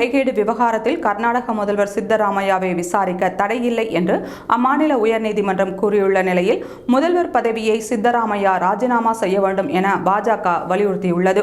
முறைகேடு விவகாரத்தில் கர்நாடக முதல்வர் சித்தராமையாவை விசாரிக்க தடையில்லை என்று அம்மாநில உயர்நீதிமன்றம் கூறியுள்ள நிலையில் முதல்வர் பதவியை சித்தராமையா ராஜினாமா செய்ய வேண்டும் என பாஜக வலியுறுத்தியுள்ளது.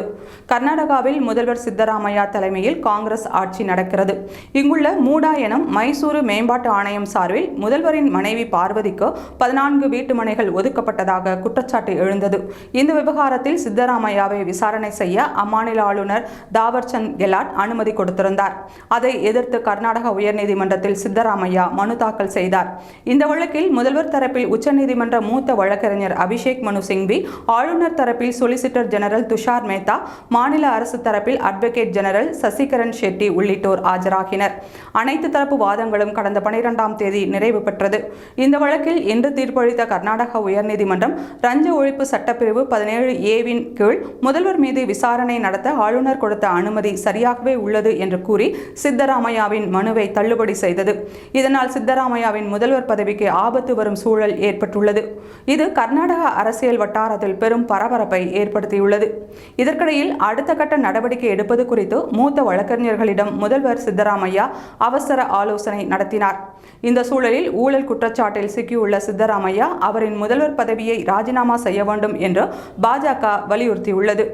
கர்நாடகாவில் முதல்வர் சித்தராமையா தலைமையில் காங்கிரஸ் ஆட்சி நடக்கிறது. இங்குள்ள மூடா எனும் மைசூரு மேம்பாட்டு ஆணையம் சார்பில் முதல்வரின் மனைவி பார்வதிக்கு பதினான்கு வீட்டுமனைகள் ஒதுக்கப்பட்டதாக குற்றச்சாட்டு எழுந்தது. இந்த விவகாரத்தில் சித்தராமையாவை விசாரணை செய்ய அம்மாநில ஆளுநர் தாவர்சந்த் கெலாட் அனுமதி கொடுத்திருந்தார். அதை எதிர்த்து கர்நாடக உயர்நீதிமன்றத்தில் சித்தராமையா மனு தாக்கல் செய்தார். இந்த வழக்கில் முதல்வர் தரப்பில் உச்சநீதிமன்ற மூத்த வழக்கறிஞர் அபிஷேக் மனு சிங்வி ஆளுநர் தரப்பில் சொலிசிட்டர் ஜெனரல் துஷார் மேத்தா மாநில அரசு தரப்பில் அட்வொகேட் ஜெனரல் சசிகரன் ஷெட்டி உள்ளிட்டோர் ஆஜராகினர். அனைத்து தரப்பு வாதங்களும் கடந்த பனிரெண்டாம் தேதி நிறைவு பெற்றது. இந்த வழக்கில் இன்று தீர்ப்பளித்த கர்நாடக உயர்நீதிமன்றம் ரஞ்ச ஒழிப்பு சட்டப்பிரிவு பதினேழு ஏவின் கீழ் முதல்வர் மீது விசாரணை நடத்த ஆளுநர் கொடுத்த அனுமதி சரியாகவே உள்ளது என்று கூறி கூறி சித்தராமையாவின் மனுவை தள்ளுபடி செய்தது. இதனால் சித்தராமையாவின் முதல்வர் பதவிக்கு ஆபத்து வரும் சூழல் ஏற்பட்டுள்ளது. இது கர்நாடக அரசியல் வட்டாரத்தில் பெரும் பரபரப்பை ஏற்படுத்தியுள்ளது. இதற்கிடையில் அடுத்த கட்ட நடவடிக்கை எடுப்பது குறித்து மூத்த வழக்கறிஞர்களிடம் முதல்வர் சித்தராமையா அவசர ஆலோசனை நடத்தினார். இந்த சூழலில் ஊழல் குற்றச்சாட்டில் சிக்கியுள்ள சித்தராமையா அவரின் முதல்வர் பதவியை ராஜினாமா செய்ய வேண்டும் என்று பாஜக வலியுறுத்தியுள்ளது.